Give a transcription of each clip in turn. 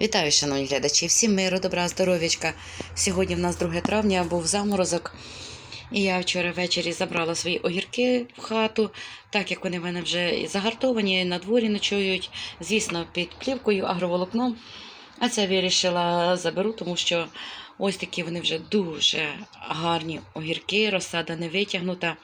Вітаю, шановні глядачі! Всім миру, добра, здоров'ячка. Сьогодні в нас 2 травня був заморозок. І я вчора ввечері забрала свої огірки в хату, так як вони в мене вже загартовані, на дворі ночують, звісно, під плівкою, агроволокном. А це вирішила заберу, тому що ось такі вони вже дуже гарні огірки, розсада не витягнута.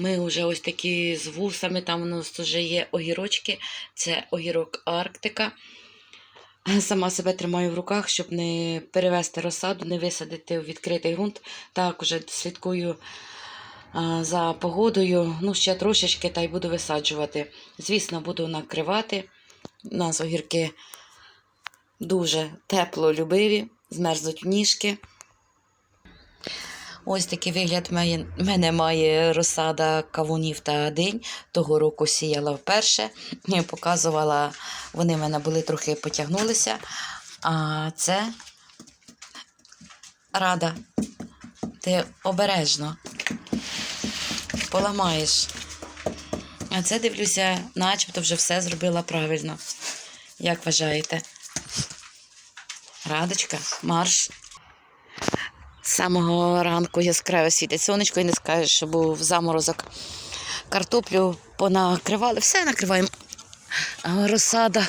Ми вже ось такі з вусами, там у нас вже є огірочки. Це огірок Арктика. Сама себе тримаю в руках, щоб не перевести розсаду, не висадити в відкритий ґрунт. Так, уже слідкую за погодою. Ну, ще трошечки та й буду висаджувати. Звісно, буду накривати. У нас огірки дуже теплолюбиві, змерзнуть ніжки. Ось такий вигляд мене має розсада кавунів та динь. Того року сіяла вперше. Показувала, вони в мене були трохи потягнулися. А це рада. Ти обережно поламаєш. А це дивлюся, начебто вже все зробила правильно. Як вважаєте? Радочка, марш. Самого ранку яскраве світить сонечко і не скажеш, що був заморозок. Картоплю понакривали, все накриваємо. Розсада.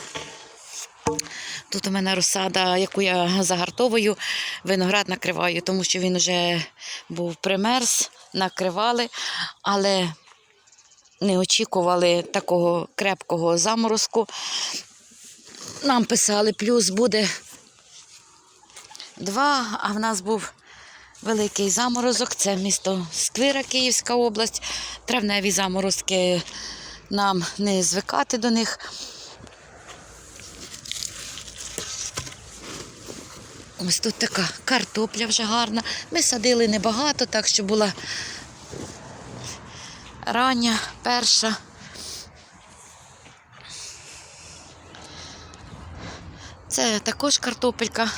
Тут у мене розсада, яку я загартовую, виноград накриваю, тому що він вже був примерз, накривали, але не очікували такого крепкого заморозку. Нам писали, плюс буде два, а в нас був великий заморозок. Це місто Сквира, Київська область. Травневі заморозки нам не звикати до них. Ось тут така картопля вже гарна. Ми садили небагато, так що була рання, перша. Це також картопелька.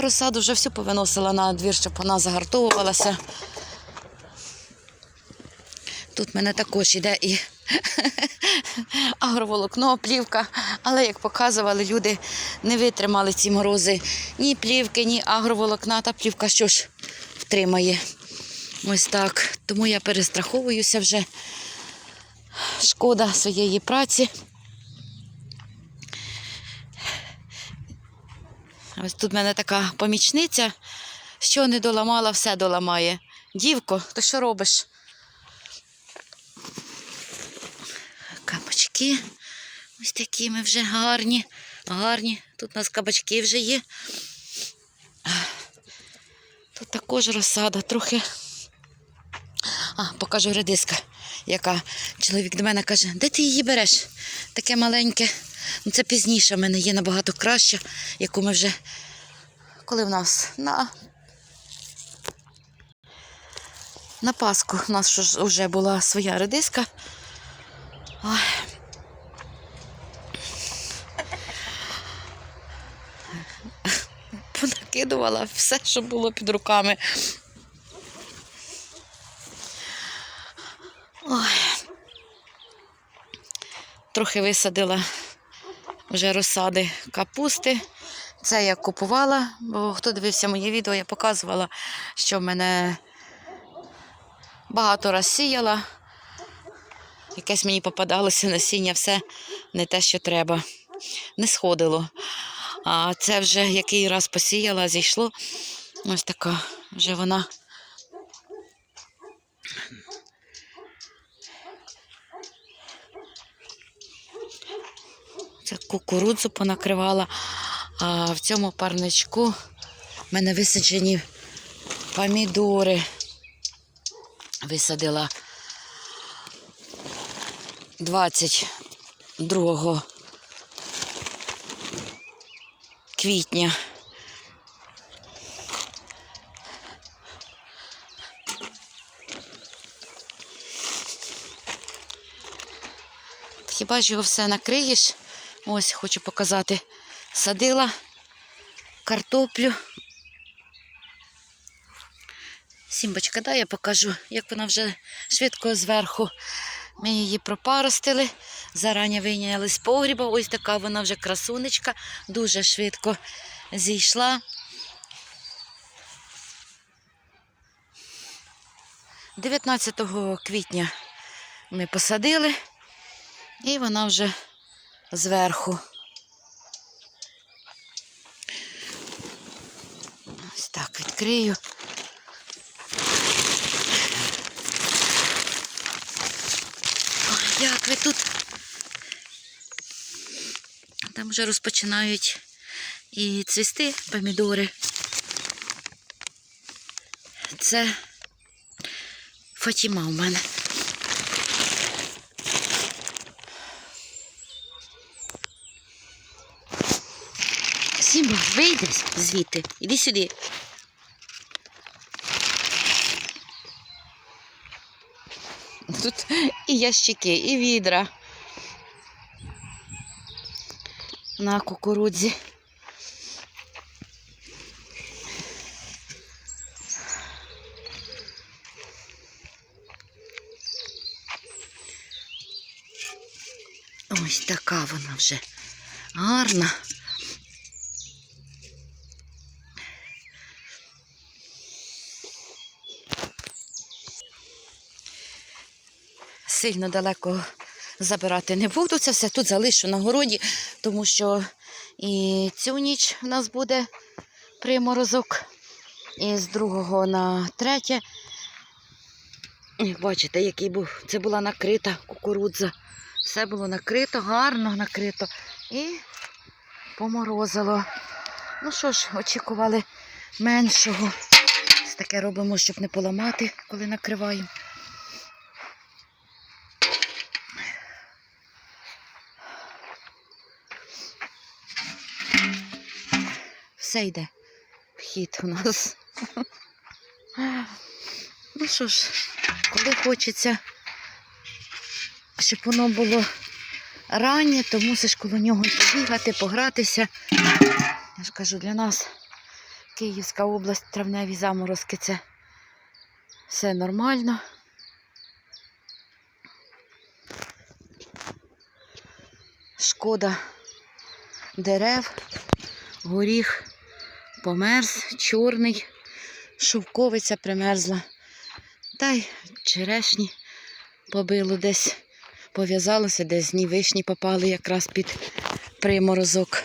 Розсаду вже всю повиносила на двір, щоб вона загартовувалася. Тут в мене також іде і агроволокно, плівка. Але, як показували, люди не витримали ці морози ні плівки, ні агроволокна. Та плівка що ж втримає. Ось так. Тому я перестраховуюся вже. Шкода своєї праці. Ось тут в мене така помічниця, що не доламала, все доламає. Дівко, то що робиш? Кабачки. Ось такі ми вже гарні, гарні. Тут у нас кабачки вже є. Тут також розсада трохи. А, покажу редиска, яка чоловік до мене каже, де ти її береш? Таке маленьке. Ну, це пізніше в мене є набагато краще, яку ми вже. Коли в нас на. На Пасху у нас вже була своя редиска. Ой. Понакидувала все, що було під руками. Ой. Трохи висадила вже розсади капусти. Це я купувала, бо хто дивився моє відео, я показувала, що в мене багато раз сіяла. Якесь мені попадалося насіння, все не те, що треба. Не сходило. А це вже який раз посіяла, зійшло. Ось така вже вона. Це кукурудзу понакривала. А в цьому парничку в мене висаджені помідори. Висадила 22 квітня. Хіба ж його все накриєш? Ось хочу показати. Садила картоплю. Сімбочка, дай я покажу, як вона вже швидко зверху Ми її пропаростили, зарані вийняли з погріба. Ось така вона вже красунечка, дуже швидко зійшла. 19 квітня ми посадили, і вона вже зверху. Ось так відкрию. Ой, як ви тут? Там вже розпочинають і цвісти помідори. Це Фатіма у мене. Вийди звідти. Іди сюди. Тут і ящики, і відра. На кукурудзі. Ось така вона вже гарна. Сильно далеко забирати не буду. Це все тут залишу на городі, тому що і цю ніч у нас буде приморозок. І з другого на третє. Як бачите, який був. Це була накрита кукурудза. Все було накрито, гарно накрито. І поморозило. Ну що ж, очікували меншого. Таке робимо, щоб не поламати, коли накриваємо. Все йде. Вхід у нас. Ну що ж, коли хочеться, щоб воно було раннє, то мусиш коло нього побігати, погратися. Я ж кажу, для нас Київська область, травневі заморозки це все нормально. Шкода дерев, горіх померз, чорний, шовковиця примерзла. Та й черешні побило десь, пов'язалося, десь дні вишні попали якраз під приморозок.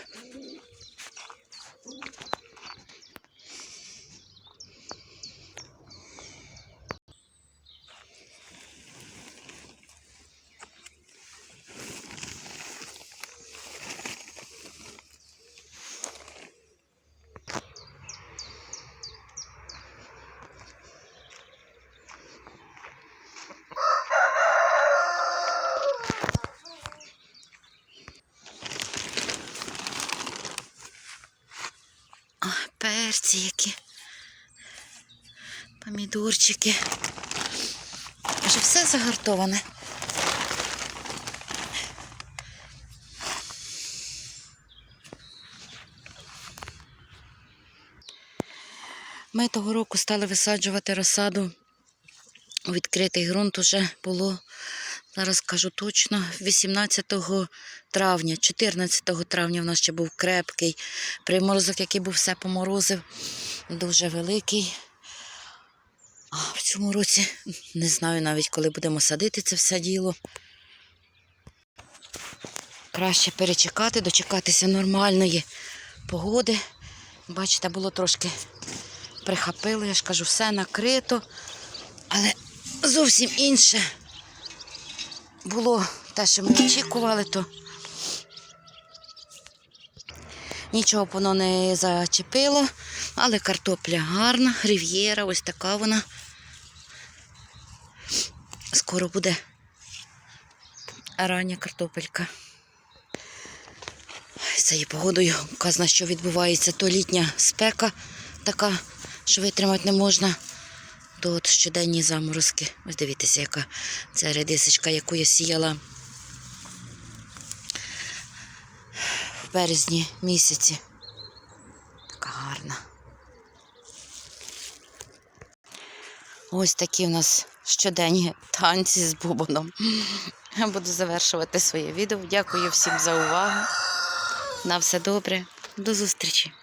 А, які. Помідорчики. Вже все загартоване. Ми того року стали висаджувати розсаду. У відкритий ґрунт уже було, зараз кажу точно, 18 травня, 14 травня в нас ще був крепкий приморозок, який був все поморозив, дуже великий. А в цьому році не знаю навіть, коли будемо садити це все діло. Краще перечекати, дочекатися нормальної погоди. Бачите, було трошки прихапило, я ж кажу, все накрито, але зовсім інше було те, що ми очікували, то нічого воно не зачепило, але картопля гарна, рів'єра, ось така вона. Скоро буде рання картопелька. З цією погодою казано, що відбувається то літня спека така, що витримати не можна, то от щоденні заморозки. Ось дивіться, яка це редисочка, яку я сіяла в березні місяці. Така гарна. Ось такі в нас щоденні танці з бубоном. Я буду завершувати своє відео. Дякую всім за увагу. На все добре. До зустрічі!